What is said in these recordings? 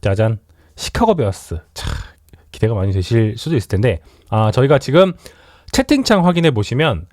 짜잔 시카고 베어스. 차, 기대가 많이 되실 수도 있을 텐데 아 저희가 지금 채팅창 확인해 보시면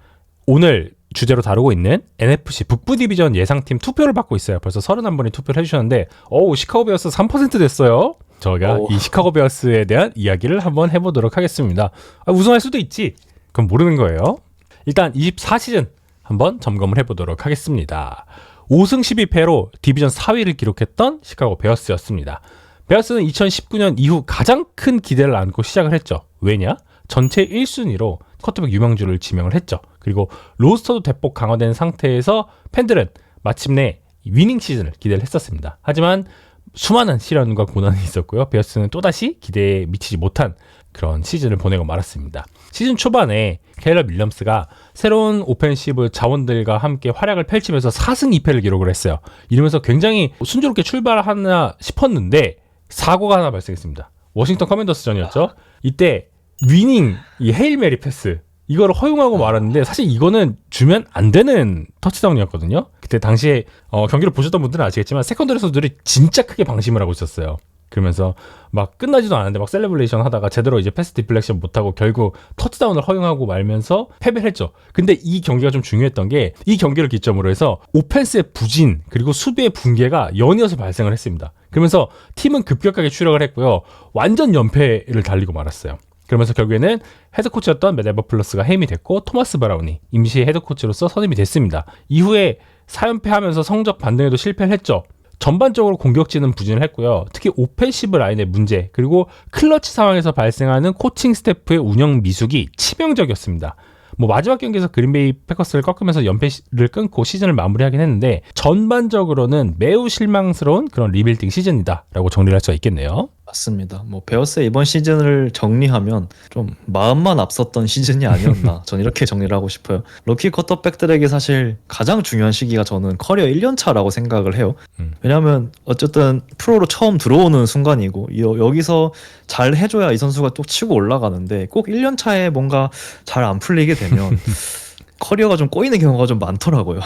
오늘 주제로 다루고 있는 NFC 북부 디비전 예상팀 투표를 받고 있어요. 벌써 31분이 투표를 해주셨는데 어우 시카고 베어스 3% 됐어요. 저희가 오. 이 시카고 베어스에 대한 이야기를 한번 해보도록 하겠습니다. 아, 우승할 수도 있지. 그건 모르는 거예요. 일단 24시즌 한번 점검을 해보도록 하겠습니다. 5승 12패로 디비전 4위를 기록했던 시카고 베어스였습니다. 베어스는 2019년 이후 가장 큰 기대를 안고 시작을 했죠. 왜냐? 전체 1순위로 커트백 유망주를 지명을 했죠. 그리고 로스터도 대폭 강화된 상태에서 팬들은 마침내 위닝 시즌을 기대를 했었습니다. 하지만 수많은 시련과 고난이 있었고요. 베어스는 또다시 기대에 미치지 못한 그런 시즌을 보내고 말았습니다. 시즌 초반에 케일러 윌리엄스가 새로운 오펜시브 자원들과 함께 활약을 펼치면서 4승 2패를 기록을 했어요. 이러면서 굉장히 순조롭게 출발하나 싶었는데 사고가 하나 발생했습니다. 워싱턴 커맨더스전이었죠. 이때 위닝 이 헤일 메리 패스 이거를 허용하고 말았는데 사실 이거는 주면 안 되는 터치다운이었거든요. 그때 당시에 어, 경기를 보셨던 분들은 아시겠지만 세컨더리 선수들이 진짜 크게 방심을 하고 있었어요. 그러면서 막 끝나지도 않았는데 막 셀레브레이션 하다가 제대로 이제 패스 디플렉션 못하고 결국 터치다운을 허용하고 말면서 패배를 했죠. 근데 이 경기가 좀 중요했던 게 이 경기를 기점으로 해서 오펜스의 부진 그리고 수비의 붕괴가 연이어서 발생을 했습니다. 그러면서 팀은 급격하게 추락을 했고요. 완전 연패를 달리고 말았어요. 그러면서 결국에는 헤드 코치였던 메데버 플러스가 해임이 됐고 토마스 브라운이 임시 헤드 코치로서 선임이 됐습니다. 이후에 4연패 하면서 성적 반등에도 실패를 했죠. 전반적으로 공격진은 부진을 했고요. 특히 오펜시브 라인의 문제 그리고 클러치 상황에서 발생하는 코칭 스태프의 운영 미숙이 치명적이었습니다. 뭐 마지막 경기에서 그린베이 패커스를 꺾으면서 연패를 끊고 시즌을 마무리하긴 했는데 전반적으로는 매우 실망스러운 그런 리빌딩 시즌이다라고 정리를 할 수가 있겠네요. 맞습니다. 뭐 베어스의 이번 시즌을 정리하면 좀 마음만 앞섰던 시즌이 아니었나. 전 이렇게 정리를 하고 싶어요. 로키 쿼터백들에게 사실 가장 중요한 시기가 저는 커리어 1년 차라고 생각을 해요. 음. 왜냐하면 어쨌든 프로로 처음 들어오는 순간이고 여, 여기서 잘 해줘야 이 선수가 또 치고 올라가는데 꼭 1년 차에 뭔가 잘 안 풀리게 되면 커리어가 좀 꼬이는 경우가 좀 많더라고요.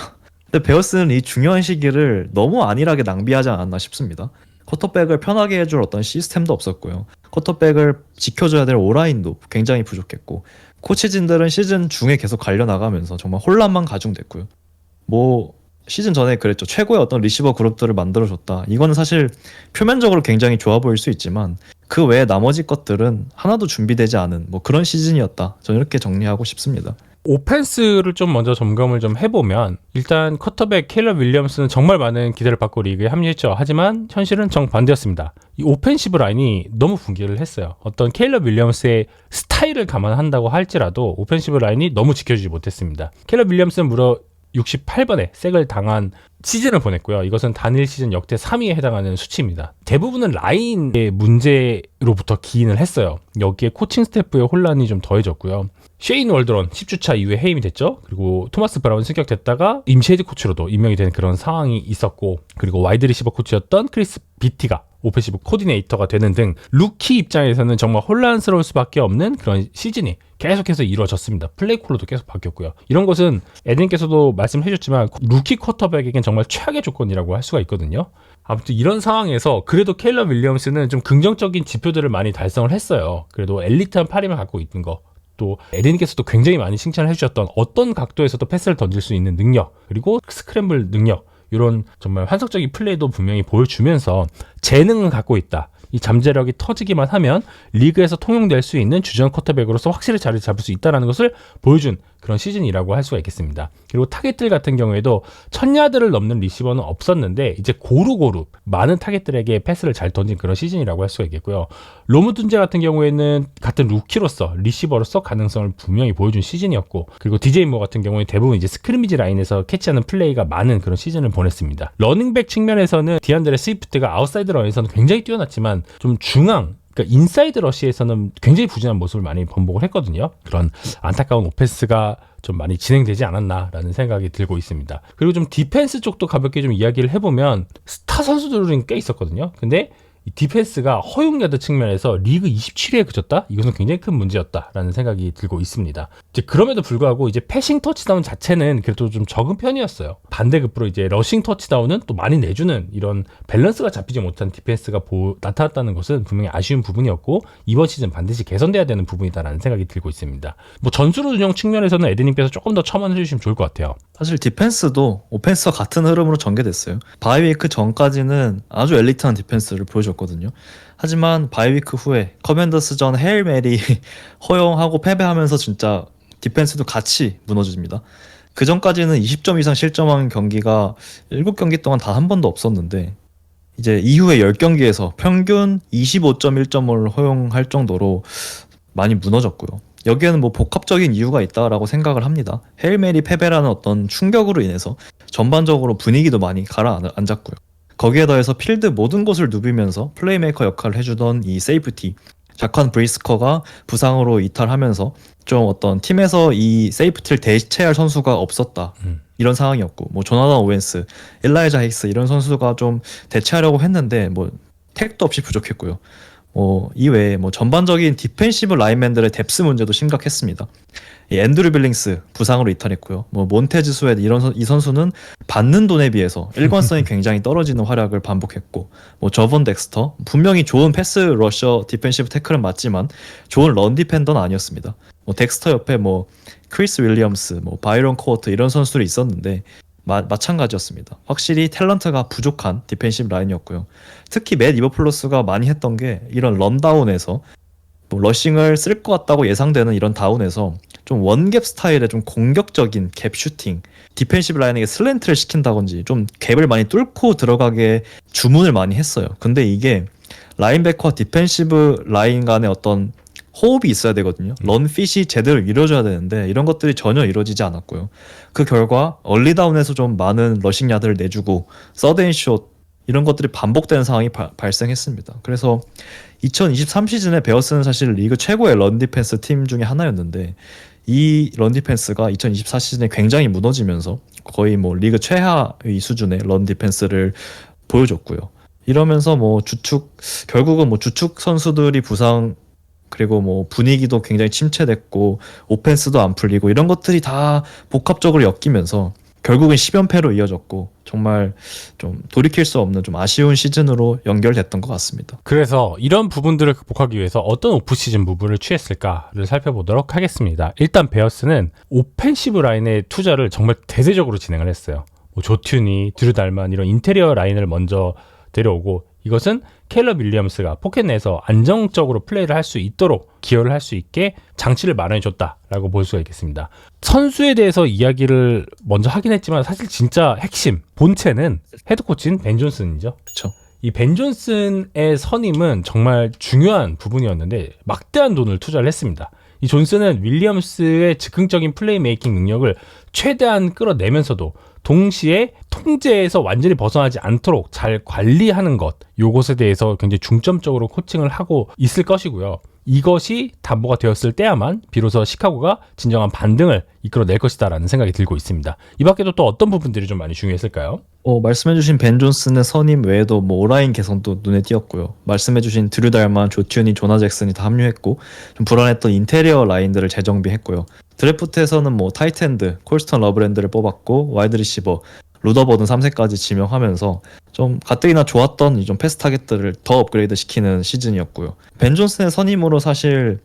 근데 베어스는 이 중요한 시기를 너무 안일하게 낭비하지 않았나 싶습니다. 쿼터백을 편하게 해줄 어떤 시스템도 없었고요. 쿼터백을 지켜줘야 될 오라인도 굉장히 부족했고 코치진들은 시즌 중에 계속 갈려 나가면서 정말 혼란만 가중됐고요. 뭐 시즌 전에 그랬죠. 최고의 어떤 리시버 그룹들을 만들어줬다. 이거는 사실 표면적으로 굉장히 좋아 보일 수 있지만 그 외에 나머지 것들은 하나도 준비되지 않은 뭐 그런 시즌이었다. 저는 이렇게 정리하고 싶습니다. 오펜스를 좀 먼저 점검을 좀 해보면 일단 커터백 케일러 윌리엄스는 정말 많은 기대를 받고 리그에 합류했죠. 하지만 현실은 정반대였습니다. 이 오펜시브 라인이 너무 붕괴를 했어요. 어떤 케일러 윌리엄스의 스타일을 감안한다고 할지라도 오펜시브 라인이 너무 지켜주지 못했습니다. 케일러 윌리엄스는 무려 68번에 색을 당한 시즌을 보냈고요. 이것은 단일 시즌 역대 3위에 해당하는 수치입니다. 대부분은 라인의 문제로부터 기인을 했어요. 여기에 코칭 스태프의 혼란이 좀 더해졌고요. 쉐인 월드런 10주차 이후에 해임이 됐죠. 그리고 토마스 브라운 승격됐다가 임시 헤드 코치로도 임명이 된 그런 상황이 있었고 그리고 와이드 리시버 코치였던 크리스 비티가 오펜시브 코디네이터가 되는 등 루키 입장에서는 정말 혼란스러울 수밖에 없는 그런 시즌이 계속해서 이루어졌습니다. 플레이 콜로도 계속 바뀌었고요. 이런 것은 에덴께서도 말씀해 주셨지만 루키 쿼터백에겐 정말 최악의 조건이라고 할 수가 있거든요. 아무튼 이런 상황에서 그래도 케일러 윌리엄스는 좀 긍정적인 지표들을 많이 달성을 했어요. 그래도 엘리트한 팔힘을 갖고 있는 거. 또 에덴께서도 굉장히 많이 칭찬을 해주셨던 어떤 각도에서도 패스를 던질 수 있는 능력 그리고 스크램블 능력 이런 정말 환상적인 플레이도 분명히 보여주면서 재능을 갖고 있다. 이 잠재력이 터지기만 하면 리그에서 통용될 수 있는 주전 쿼터백으로서 확실히 자리 잡을 수 있다는 것을 보여준 그런 시즌이라고 할 수가 있겠습니다. 그리고 타겟들 같은 경우에도 천야드를 넘는 리시버는 없었는데 이제 고루고루 많은 타겟들에게 패스를 잘 던진 그런 시즌이라고 할 수가 있겠고요. 로무 둔제 같은 경우에는 같은 루키로서 리시버로서 가능성을 분명히 보여준 시즌이었고 그리고 DJ 모 같은 경우에 대부분 이제 스크리미지 라인에서 캐치하는 플레이가 많은 그런 시즌을 보냈습니다. 러닝백 측면에서는 디안드레 스위프트가 아웃사이드 런에서는 굉장히 뛰어났지만 좀 중앙 그러니까 인사이드 러시에서는 굉장히 부진한 모습을 많이 번복을 했거든요. 그런 안타까운 오펜스가 좀 많이 진행되지 않았나라는 생각이 들고 있습니다. 그리고 좀 디펜스 쪽도 가볍게 좀 이야기를 해보면 스타 선수들은 꽤 있었거든요. 근데 이 디펜스가 허용 야드 측면에서 리그 27위에 그쳤다? 이것은 굉장히 큰 문제였다라는 생각이 들고 있습니다. 이제 그럼에도 불구하고 이제 패싱 터치다운 자체는 그래도 좀 적은 편이었어요. 반대급부로 이제 러싱 터치다운은 또 많이 내주는 이런 밸런스가 잡히지 못한 디펜스가 보- 나타났다는 것은 분명히 아쉬운 부분이었고 이번 시즌 반드시 개선돼야 되는 부분이다라는 생각이 들고 있습니다. 뭐 전술을 운영 측면에서는 에드님께서 조금 더 첨언해 주시면 좋을 것 같아요. 사실 디펜스도 오펜스와 같은 흐름으로 전개됐어요. 바이위크 전까지는 아주 엘리트한 디펜스를 보여줬거든요. 하지만 바이위크 후에 커맨더스전 헤일 메리 허용하고 패배하면서 진짜 디펜스도 같이 무너집니다. 그 전까지는 20점 이상 실점한 경기가 7경기 동안 단 한 번도 없었는데 이제 이후에 10경기에서 평균 25.1점을 허용할 정도로 많이 무너졌고요. 여기에는 뭐 복합적인 이유가 있다라고 생각을 합니다. 헤일메리 패배라는 어떤 충격으로 인해서 전반적으로 분위기도 많이 가라앉았고요. 거기에 더해서 필드 모든 곳을 누비면서 플레이메이커 역할을 해주던 이 세이프티 자컨 브리스커가 부상으로 이탈하면서 좀 어떤 팀에서 이 세이프티를 대체할 선수가 없었다. 음. 이런 상황이었고 뭐 조나단 오웬스, 엘라이자 힉스 이런 선수가 좀 대체하려고 했는데 뭐 택도 없이 부족했고요. 뭐 이외에 뭐 전반적인 디펜시브 라인맨들의 뎁스 문제도 심각했습니다. 이 앤드류 빌링스 부상으로 이탈했고요. 뭐 몬테즈 스웨드 이런 선- 이 선수는 받는 돈에 비해서 일관성이 굉장히 떨어지는 활약을 반복했고 뭐 저번 덱스터 분명히 좋은 패스 러셔 디펜시브 태클은 맞지만 좋은 런 디펜더는 아니었습니다. 뭐 덱스터 옆에 뭐 크리스 윌리엄스, 뭐 바이런 코어트 이런 선수들이 있었는데 마, 마찬가지였습니다. 확실히 탤런트가 부족한 디펜시브 라인이었고요. 특히 맷 이버플러스가 많이 했던 게 이런 런다운에서 뭐 러싱을 쓸 것 같다고 예상되는 이런 다운에서 좀 원갭 스타일의 좀 공격적인 갭 슈팅, 디펜시브 라인에게 슬랜트를 시킨다든지 좀 갭을 많이 뚫고 들어가게 주문을 많이 했어요. 근데 이게 라인백과 디펜시브 라인 간의 어떤 호흡이 있어야 되거든요. 런핏이 제대로 이루어져야 되는데 이런 것들이 전혀 이루어지지 않았고요. 그 결과 얼리다운에서 좀 많은 러싱 야드를 내주고 서드앤숏 이런 것들이 반복되는 상황이 바- 발생했습니다. 그래서 2023 시즌에 베어스는 사실 리그 최고의 런 디펜스 팀 중에 하나였는데 이 런 디펜스가 2024 시즌에 굉장히 무너지면서 거의 뭐 리그 최하의 수준의 런 디펜스를 보여줬고요. 이러면서 뭐 주축 결국은 뭐 주축 선수들이 부상 그리고 뭐 분위기도 굉장히 침체됐고 오펜스도 안 풀리고 이런 것들이 다 복합적으로 엮이면서 결국은 10연패로 이어졌고 정말 좀 돌이킬 수 없는 좀 아쉬운 시즌으로 연결됐던 것 같습니다. 그래서 이런 부분들을 극복하기 위해서 어떤 오프시즌 무브를 취했을까를 살펴보도록 하겠습니다. 일단 베어스는 오펜시브 라인의 투자를 정말 대대적으로 진행을 했어요. 뭐 조튠이, 드루 달만 이런 인테리어 라인을 먼저 데려오고 이것은 켈러 윌리엄스가 포켓 내에서 안정적으로 플레이를 할 수 있도록 기여를 할 수 있게 장치를 마련해 줬다라고 볼 수가 있겠습니다. 선수에 대해서 이야기를 먼저 하긴 했지만 사실 진짜 핵심 본체는 헤드 코치인 벤 존슨이죠. 그렇죠. 이 벤 존슨의 선임은 정말 중요한 부분이었는데 막대한 돈을 투자를 했습니다. 이 존슨은 윌리엄스의 즉흥적인 플레이메이킹 능력을 최대한 끌어내면서도 동시에 통제에서 완전히 벗어나지 않도록 잘 관리하는 것 요것에 대해서 굉장히 중점적으로 코칭을 하고 있을 것이고요. 이것이 담보가 되었을 때야만 비로소 시카고가 진정한 반등을 이끌어낼 것이다라는 생각이 들고 있습니다. 이 밖에도 또 어떤 부분들이 좀 많이 중요했을까요? 어, 말씀해주신 벤 존슨의 선임 외에도 뭐 오라인 개선도 눈에 띄었고요. 말씀해주신 드류 달만, 조튜니, 조나 잭슨이 다 합류했고 좀 불안했던 인테리어 라인들을 재정비했고요. 드래프트에서는 뭐 타이텐드, 콜스턴 러브랜드를 뽑았고 와이드 리시버, 루더버든 3세까지 지명하면서 좀 가뜩이나 좋았던 좀 패스 타겟들을 더 업그레이드 시키는 시즌이었고요. 벤 존슨의 선임으로 사실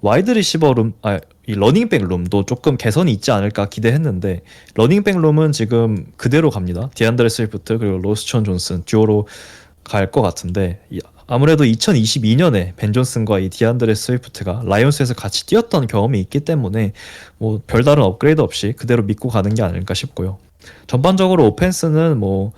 와이드 리시버 룸, 아, 이 러닝백 룸도 조금 개선이 있지 않을까 기대했는데 러닝백 룸은 지금 그대로 갑니다. 디안드레 스위프트 그리고 로스천 존슨 듀오로 갈 것 같은데 이- 아무래도 2022년에 벤 존슨과 이 디안드레 스위프트가 라이온스에서 같이 뛰었던 경험이 있기 때문에 뭐 별다른 업그레이드 없이 그대로 믿고 가는 게 아닐까 싶고요. 전반적으로 오펜스는 뭐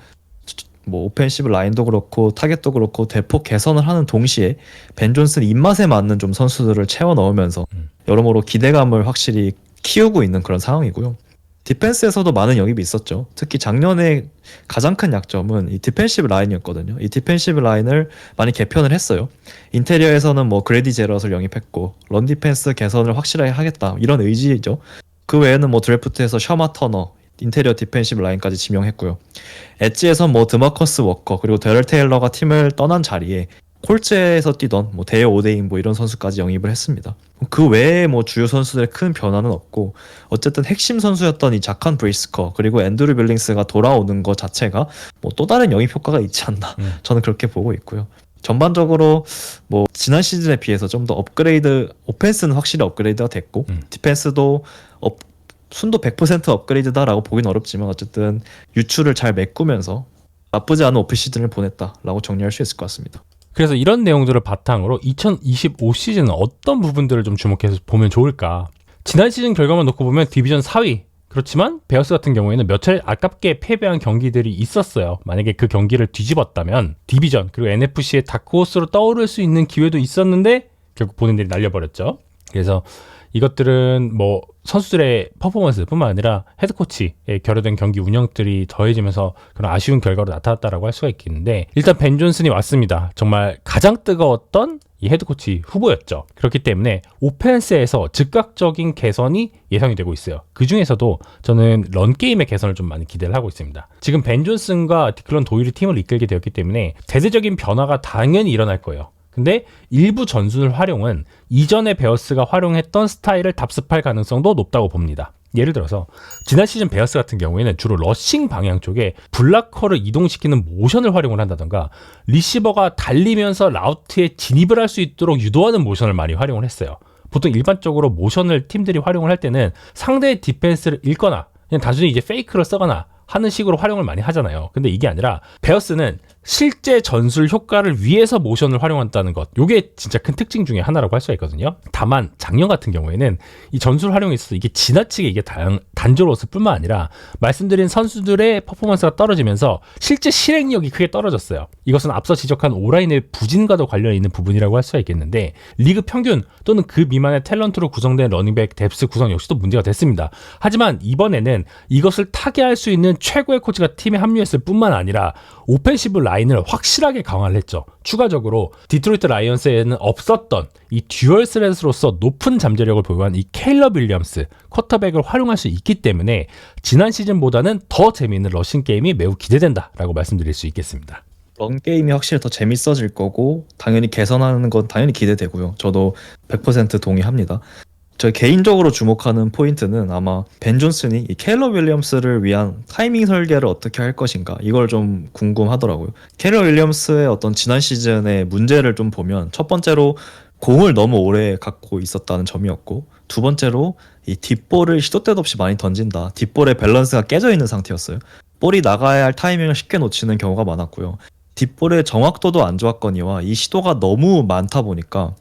뭐 오펜시브 라인도 그렇고 타겟도 그렇고 대폭 개선을 하는 동시에 벤 존슨 입맛에 맞는 좀 선수들을 채워 넣으면서 음. 여러모로 기대감을 확실히 키우고 있는 그런 상황이고요. 디펜스에서도 많은 영입이 있었죠. 특히 작년에 가장 큰 약점은 이 디펜시브 라인이었거든요. 이 디펜시브 라인을 많이 개편을 했어요. 인테리어에서는 뭐 그레디 제럿을 영입했고 런 디펜스 개선을 확실하게 하겠다 이런 의지죠. 그 외에는 뭐 드래프트에서 셔마 터너, 인테리어 디펜시브 라인까지 지명했고요. 엣지에선 뭐 드마커스 워커 그리고 데럴 테일러가 팀을 떠난 자리에 콜츠에서 뛰던 뭐 대여 오데인 뭐 이런 선수까지 영입을 했습니다. 그 외에 뭐 주요 선수들의 큰 변화는 없고 어쨌든 핵심 선수였던 이 자칸 브리스커 그리고 앤드류 빌링스가 돌아오는 것 자체가 뭐 또 다른 영입 효과가 있지 않나 음. 저는 그렇게 보고 있고요. 전반적으로 뭐 지난 시즌에 비해서 좀 더 업그레이드 오펜스는 확실히 업그레이드가 됐고 음. 디펜스도 업, 순도 100% 업그레이드다라고 보긴 어렵지만 어쨌든 유추를 잘 메꾸면서 나쁘지 않은 오프 시즌을 보냈다라고 정리할 수 있을 것 같습니다. 그래서 이런 내용들을 바탕으로 2025 시즌은 어떤 부분들을 좀 주목해서 보면 좋을까? 지난 시즌 결과만 놓고 보면 디비전 4위. 그렇지만 베어스 같은 경우에는 몇 차례 아깝게 패배한 경기들이 있었어요. 만약에 그 경기를 뒤집었다면 디비전 그리고 NFC의 다크호스로 떠오를 수 있는 기회도 있었는데 결국 본인들이 날려버렸죠. 그래서 이것들은 뭐 선수들의 퍼포먼스뿐만 아니라 헤드코치에 결여된 경기 운영들이 더해지면서 그런 아쉬운 결과로 나타났다라고 할 수가 있겠는데 일단 벤 존슨이 왔습니다. 정말 가장 뜨거웠던 이 헤드코치 후보였죠. 그렇기 때문에 오펜스에서 즉각적인 개선이 예상이 되고 있어요. 그 중에서도 저는 런 게임의 개선을 좀 많이 기대를 하고 있습니다. 지금 벤 존슨과 디클런 도일이 팀을 이끌게 되었기 때문에 대대적인 변화가 당연히 일어날 거예요. 근데 일부 전술 활용은 이전에 베어스가 활용했던 스타일을 답습할 가능성도 높다고 봅니다. 예를 들어서 지난 시즌 베어스 같은 경우에는 주로 러싱 방향 쪽에 블락커를 이동시키는 모션을 활용을 한다던가 리시버가 달리면서 라우트에 진입을 할 수 있도록 유도하는 모션을 많이 활용을 했어요. 보통 일반적으로 모션을 팀들이 활용을 할 때는 상대의 디펜스를 읽거나 그냥 단순히 이제 페이크를 써거나 하는 식으로 활용을 많이 하잖아요. 근데 이게 아니라 베어스는 실제 전술 효과를 위해서 모션을 활용한다는 것. 요게 진짜 큰 특징 중에 하나라고 할 수가 있거든요. 다만 작년 같은 경우에는 이 전술 활용에 있어서 이게 지나치게 이게 단, 단조로웠을 뿐만 아니라 말씀드린 선수들의 퍼포먼스가 떨어지면서 실제 실행력이 크게 떨어졌어요. 이것은 앞서 지적한 오라인의 부진과도 관련 있는 부분이라고 할 수가 있겠는데 리그 평균 또는 그 미만의 탤런트로 구성된 러닝백 뎁스 구성 역시도 문제가 됐습니다. 하지만 이번에는 이것을 타개할 수 있는 최고의 코치가 팀에 합류했을 뿐만 아니라 오펜시브 라인을 확실하게 강화를 했죠. 추가적으로 디트로이트 라이언스에는 없었던 이 듀얼 스렛으로서 높은 잠재력을 보유한 이 케일러 윌리엄스 쿼터백을 활용할 수 있기 때문에 지난 시즌보다는 더 재미있는 러싱 게임이 매우 기대된다라고 말씀드릴 수 있겠습니다. 런 게임이 확실히 더 재밌어질 거고 당연히 개선하는 건 당연히 기대되고요. 저도 100% 동의합니다. 저 개인적으로 주목하는 포인트는 아마 벤 존슨이 이 켈러 윌리엄스를 위한 타이밍 설계를 어떻게 할 것인가 이걸 좀 궁금하더라고요. 켈러 윌리엄스의 어떤 지난 시즌의 문제를 좀 보면 첫 번째로 공을 너무 오래 갖고 있었다는 점이었고 두 번째로 이 뒷볼을 시도 때도 없이 많이 던진다. 뒷볼의 밸런스가 깨져 있는 상태였어요. 볼이 나가야 할 타이밍을 쉽게 놓치는 경우가 많았고요. 뒷볼의 정확도도 안 좋았거니와 이 시도가 너무 많다 보니까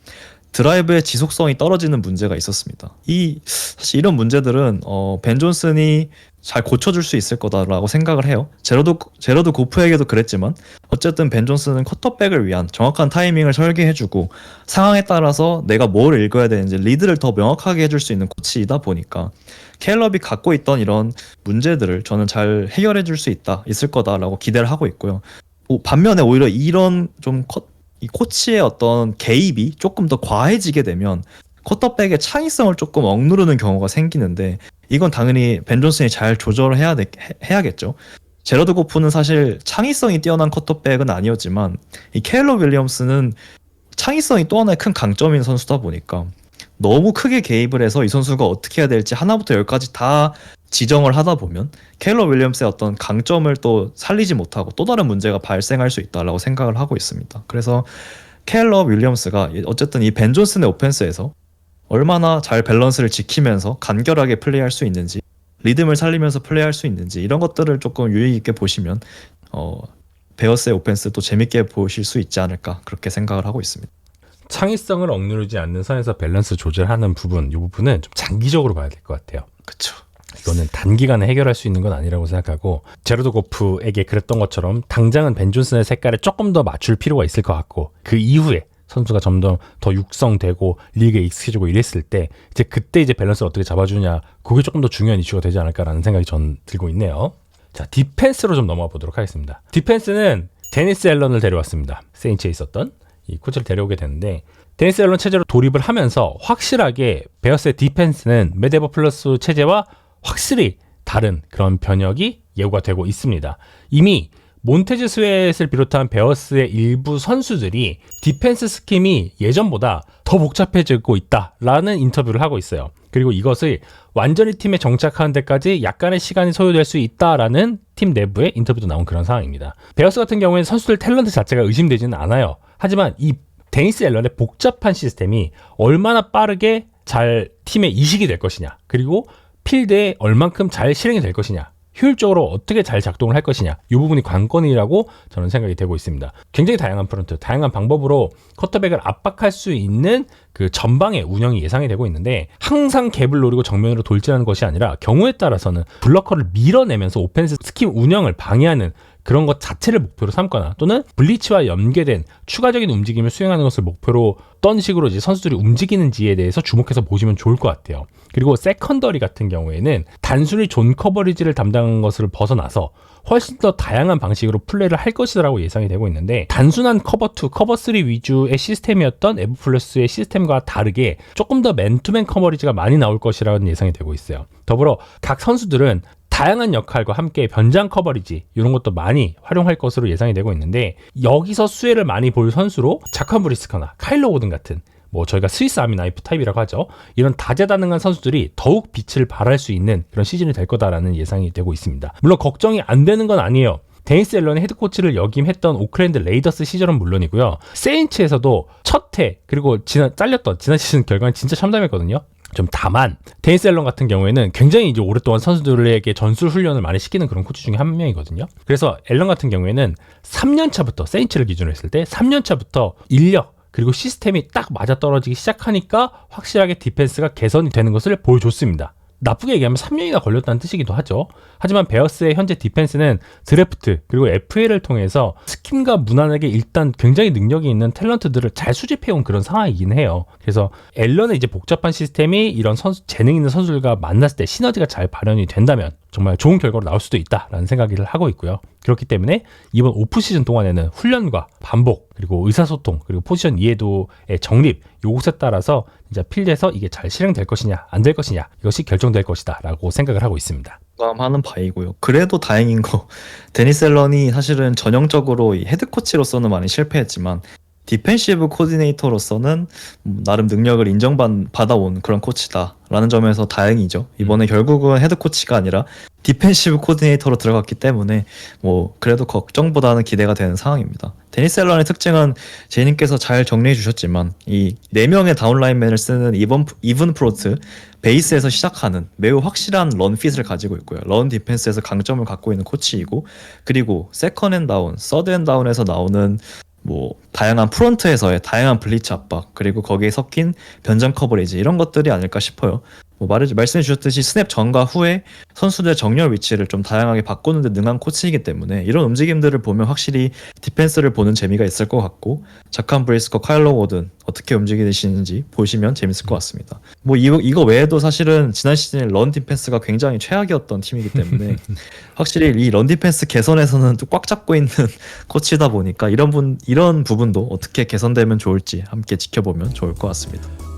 드라이브의 지속성이 떨어지는 문제가 있었습니다. 이 사실 이런 문제들은 어, 벤 존슨이 잘 고쳐줄 수 있을 거다라고 생각을 해요. 제로드 제로드 고프에게도 그랬지만 어쨌든 벤 존슨은 쿼터백을 위한 정확한 타이밍을 설계해주고 상황에 따라서 내가 뭘 읽어야 되는지 리드를 더 명확하게 해줄 수 있는 코치이다 보니까 켈럽이 갖고 있던 이런 문제들을 저는 잘 해결해줄 수 있다 있을 거다라고 기대를 하고 있고요. 오, 반면에 오히려 이런 좀 컷, 이 코치의 어떤 개입이 조금 더 과해지게 되면 쿼터백의 창의성을 조금 억누르는 경우가 생기는데 이건 당연히 벤 존슨이 잘 조절을 해야 돼, 해, 야겠죠. 제러드 고프는 사실 창의성이 뛰어난 쿼터백은 아니었지만 이 케일러 윌리엄스는 창의성이 또 하나의 큰 강점인 선수다 보니까 너무 크게 개입을 해서 이 선수가 어떻게 해야 될지 하나부터 열까지 다 지정을 하다 보면 케일러 윌리엄스의 어떤 강점을 또 살리지 못하고 또 다른 문제가 발생할 수 있다라고 생각을 하고 있습니다. 그래서 케일러 윌리엄스가 어쨌든 이 벤 존슨의 오펜스에서 얼마나 잘 밸런스를 지키면서 간결하게 플레이할 수 있는지 리듬을 살리면서 플레이할 수 있는지 이런 것들을 조금 유의 깊게 보시면 어 베어스의 오펜스 또 재밌게 보실 수 있지 않을까 그렇게 생각을 하고 있습니다. 창의성을 억누르지 않는 선에서 밸런스 조절하는 부분, 이 부분은 좀 장기적으로 봐야 될 것 같아요. 그렇죠. 이거는 단기간에 해결할 수 있는 건 아니라고 생각하고 제로드 고프에게 그랬던 것처럼 당장은 벤 존슨의 색깔에 조금 더 맞출 필요가 있을 것 같고 그 이후에 선수가 점점 더 육성되고 리그에 익숙해지고 이랬을 때 이제 그때 이제 밸런스를 어떻게 잡아주냐 그게 조금 더 중요한 이슈가 되지 않을까라는 생각이 전 들고 있네요. 자 디펜스로 좀 넘어가 보도록 하겠습니다. 디펜스는 데니스 앨런을 데려왔습니다. 세인츠에 있었던 이 코치를 데려오게 되는데 데니스 앨런 체제로 돌입을 하면서 확실하게 베어스의 디펜스는 메데버 플러스 체제와 확실히 다른 그런 변혁이 예고가 되고 있습니다. 이미 몬테즈 스웨트를 비롯한 베어스의 일부 선수들이 디펜스 스킴이 예전보다 더 복잡해지고 있다라는 인터뷰를 하고 있어요. 그리고 이것을 완전히 팀에 정착하는 데까지 약간의 시간이 소요될 수 있다라는 팀 내부의 인터뷰도 나온 그런 상황입니다. 베어스 같은 경우에는 선수들 탤런트 자체가 의심되지는 않아요. 하지만 이 데니스 앨런의 복잡한 시스템이 얼마나 빠르게 잘 팀에 이식이 될 것이냐, 그리고 필드에 얼만큼 잘 실행이 될 것이냐, 효율적으로 어떻게 잘 작동을 할 것이냐, 이 부분이 관건이라고 저는 생각이 되고 있습니다. 굉장히 다양한 프론트, 다양한 방법으로 커터백을 압박할 수 있는 그 전방의 운영이 예상이 되고 있는데 항상 갭을 노리고 정면으로 돌진하는 것이 아니라 경우에 따라서는 블러커를 밀어내면서 오펜스 스kim 운영을 방해하는 그런 것 자체를 목표로 삼거나 또는 블리치와 연계된 추가적인 움직임을 수행하는 것을 목표로 어떤 식으로 이제 선수들이 움직이는지에 대해서 주목해서 보시면 좋을 것 같아요. 그리고 세컨더리 같은 경우에는 단순히 존 커버리지를 담당한 것을 벗어나서 훨씬 더 다양한 방식으로 플레이를 할 것이라고 예상이 되고 있는데 단순한 커버 2, 커버 3 위주의 시스템이었던 에브 플러스의 시스템과 다르게 조금 더 맨투맨 커버리지가 많이 나올 것이라는 예상이 되고 있어요. 더불어 각 선수들은 다양한 역할과 함께 변장 커버리지 이런 것도 많이 활용할 것으로 예상이 되고 있는데 여기서 수혜를 많이 볼 선수로 자칸 브리스커나 카일로 오든 같은 뭐 저희가 스위스 아미 나이프 타입이라고 하죠. 이런 다재다능한 선수들이 더욱 빛을 발할 수 있는 그런 시즌이 될 거다라는 예상이 되고 있습니다. 물론 걱정이 안 되는 건 아니에요. 데니스 앨런이 헤드코치를 역임했던 오클랜드 레이더스 시절은 물론이고요. 세인츠에서도 첫 해 그리고 지난 잘렸던 지난 시즌 결과는 진짜 참담했거든요. 좀 다만 데니스 앨런 같은 경우에는 굉장히 이제 오랫동안 선수들에게 전술 훈련을 많이 시키는 그런 코치 중에 한 명이거든요. 그래서 앨런 같은 경우에는 3년 차부터 세인츠를 기준으로 했을 때 3년 차부터 인력 그리고 시스템이 딱 맞아 떨어지기 시작하니까 확실하게 디펜스가 개선이 되는 것을 보여줬습니다. 나쁘게 얘기하면 3년이나 걸렸다는 뜻이기도 하죠. 하지만 베어스의 현재 디펜스는 드래프트 그리고 FA를 통해서 스킴과 무난하게 일단 굉장히 능력이 있는 탤런트들을 잘 수집해온 그런 상황이긴 해요. 그래서 앨런의 이제 복잡한 시스템이 이런 선수 재능 있는 선수들과 만났을 때 시너지가 잘 발현이 된다면 정말 좋은 결과로 나올 수도 있다라는 생각을 하고 있고요. 그렇기 때문에 이번 오프 시즌 동안에는 훈련과 반복 그리고 의사소통 그리고 포지션 이해도의 정립 요것에 따라서 진짜 필드에서 이게 잘 실행될 것이냐 안 될 것이냐 이것이 결정될 것이다라고 생각을 하고 있습니다. 공감하는 바이고요. 그래도 다행인 거 데니스 앨런이 사실은 전형적으로 이 헤드 코치로서는 많이 실패했지만 디펜시브 코디네이터로서는 음, 나름 능력을 인정받아온 그런 코치다라는 점에서 다행이죠. 이번에 결국은 헤드 코치가 아니라 디펜시브 코디네이터로 들어갔기 때문에 뭐 그래도 걱정보다는 기대가 되는 상황입니다. 데니스 앨런의 특징은 제이님께서 잘 정리해 주셨지만 이 네 명의 다운라인맨을 쓰는 이번 이븐 프로트 베이스에서 시작하는 매우 확실한 런 핏을 가지고 있고요. 런 디펜스에서 강점을 갖고 있는 코치이고 그리고 세컨 앤 다운, 서드 앤 다운에서 나오는 뭐 다양한 프론트에서의 다양한 블리츠 압박 그리고 거기에 섞인 변장 커버리지 이런 것들이 아닐까 싶어요. 뭐 말해 말씀해 주셨듯이 스냅 전과 후에 선수들의 정렬 위치를 좀 다양하게 바꾸는 데 능한 코치이기 때문에 이런 움직임들을 보면 확실히 디펜스를 보는 재미가 있을 것 같고 자칸 브리스커 카일로 오든 어떻게 움직이시는지 보시면 재밌을 것 같습니다. 뭐 이거, 이거 외에도 사실은 지난 시즌에 런 디펜스가 굉장히 최악이었던 팀이기 때문에 확실히 이 런 디펜스 개선에서는 또 꽉 잡고 있는 코치다 보니까 이런 분 이런 부분도 어떻게 개선되면 좋을지 함께 지켜보면 좋을 것 같습니다.